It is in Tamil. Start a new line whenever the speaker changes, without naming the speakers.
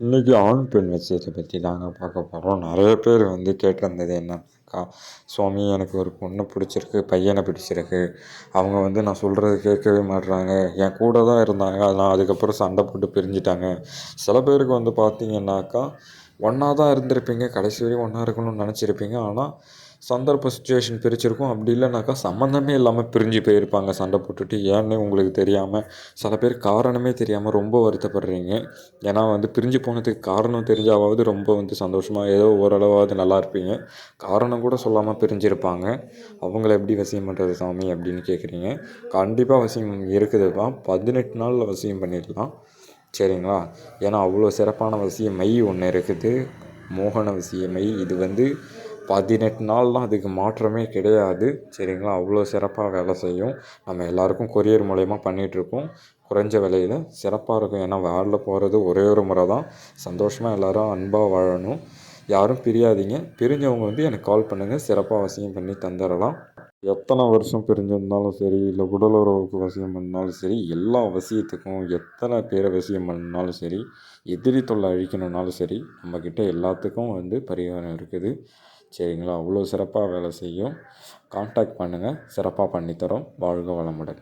இன்றைக்கி ஆண் பெண் விஷயத்தை பற்றி தாங்க பார்க்க போகிறோம் நிறைய பேர் வந்து கேட்டிருந்தது என்னன்னாக்கா சுவாமி எனக்கு ஒரு பொண்ணை பிடிச்சிருக்கு பையனை பிடிச்சிருக்கு. அவங்க வந்து நான் சொல்கிறத கேட்கவே மாட்றாங்க. என் கூட தான் இருந்தாங்க. ஆனால் அதுக்கப்புறம் சண்டை போட்டு பிரிஞ்சுட்டாங்க. சில பேருக்கு வந்து பார்த்தீங்கன்னாக்கா ஒன்றா தான் இருந்திருப்பீங்க. கடைசி வரையும் ஒன்றா இருக்கணும்னு நினச்சிருப்பீங்க. ஆனால் சந்தர்ப்ப சுச்சுவேஷன் பிரிச்சிருக்கும். அப்படி இல்லைனாக்கா சம்மந்தமே இல்லாமல் பிரிஞ்சு போயிருப்பாங்க. சண்டை போட்டுட்டு ஏன்னு உங்களுக்கு தெரியாமல் சில பேர் காரணமே தெரியாமல் ரொம்ப வருத்தப்படுறீங்க. ஏன்னா வந்து பிரிஞ்சு போனதுக்கு காரணம் தெரிஞ்சாவது ரொம்ப வந்து சந்தோஷமாக ஏதோ ஓரளவாவது நல்லா இருப்பீங்க. காரணம் கூட சொல்லாமல் பிரிஞ்சிருப்பாங்க. அவங்கள எப்படி வசியம் பண்ணுறது சாமி அப்படின்னு கேட்குறீங்க கண்டிப்பாக வசியம் இருக்குது. தான் பதினெட்டு நாளில் வசியம் பண்ணிடலாம். சரிங்களா? ஏன்னா அவ்வளோ சிறப்பான வசிய மை ஒன்று இருக்குது. மோகன வசிய இது வந்து பதினெட்டு நாள்லாம் அதுக்கு மாற்றமே கிடையாது. சரிங்களா? அவ்வளோ சிறப்பாக வேலை செய்யும். நம்ம எல்லாருக்கும் கொரியர் மூலயமா பண்ணிகிட்ருக்கோம் குறைஞ்ச விலையில் சிறப்பாக இருக்கும். ஏன்னா வேலில் போகிறது ஒரே ஒரு முறை தான். சந்தோஷமாக எல்லோரும் அன்பாக வாழணும். யாரும் பிரியாதீங்க. பிரிஞ்சவங்க வந்து எனக்கு கால் பண்ணுங்கள் சிறப்பாக வசியம் பண்ணி தந்துடலாம் எத்தனை வருஷம் பிரிஞ்சிருந்தாலும் சரி இல்லை உடலுறவுக்கு வசியம் பண்ணாலும் சரி எல்லா வசியத்துக்கும் எத்தனை பேரை வசியம் பண்ணாலும் சரி எதிரி தொல்லை அழிக்கணுன்னாலும் சரி நம்மக்கிட்ட எல்லாத்துக்கும் வந்து பரிகாரம் இருக்குது. சரிங்களா? அவ்வளோ சிறப்பாக வேலை செய்யும். காண்டாக்ட் பண்ணுங்கள் சிறப்பாக பண்ணித்தரோம். வாழ்க வளமுடன்.